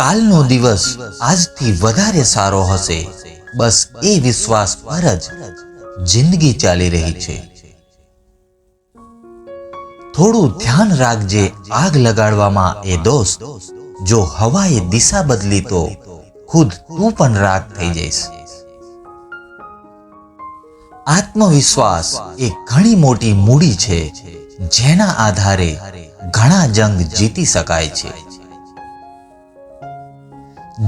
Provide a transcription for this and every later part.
કાલનો દિવસ આજથી વધારે સારો હશે. બસ એ વિશ્વાસ પર જ જિંદગી ચાલી રહી છે. થોડું ધ્યાન રાખજે આગ લગાડવામાં એ દોસ્ત. જો હવાએ દિશા બદલી તો ખુદ તું પણ રાગ થઈ જઈશ. આત્મવિશ્વાસ એ ઘણી મોટી મૂડી છે, જેના આધારે ઘણા જંગ જીતી શકાય છે.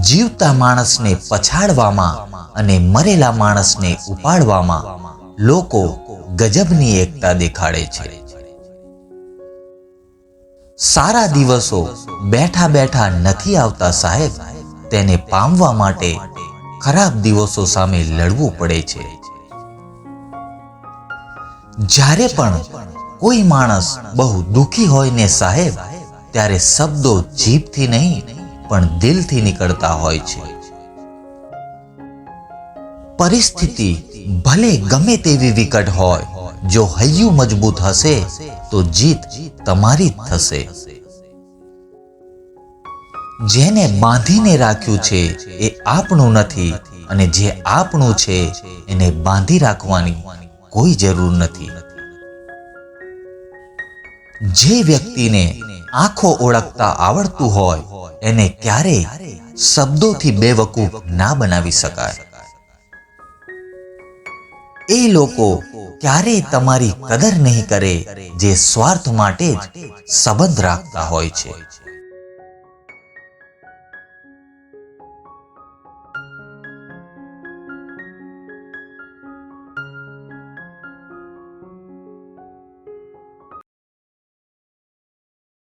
જીવતા માણસને પછાડવામાં અને મરેલા માણસને ઉપાડવામાં લોકો ગજબની એકતા દેખાડે છે. સારા દિવસો બેઠા બેઠા નથી આવતા સાહેબ. તેને પામવા માટે ખરાબ દિવસો સામે લડવું પડે છે. જ્યારે પણ કોઈ માણસ બહુ દુખી હોય ને સાહેબ, ત્યારે શબ્દો જીભથી નહીં પણ દિલથી નીકળતા હોય છે. પરિસ્થિતિ ભલે ગમે તેવી વિકટ હોય, જો હૈયું મજબૂત હશે, તો જીત તમારી જ થશે. જેને બાંધીને રાખ્યું છે એ આપણું નથી અને જે આપણું છે એને બાંધી રાખવાની કોઈ જરૂર નથી. જે વ્યક્તિને આંખો ઓળખતા આવડતું હોય એને ક્યારેય શબ્દોથી બેવકૂફ ના બનાવી શકાય. એ લોકો ક્યારેય તમારી કદર નહીં કરે જે સ્વાર્થ માટે જ સંબંધ રાખતા હોય છે.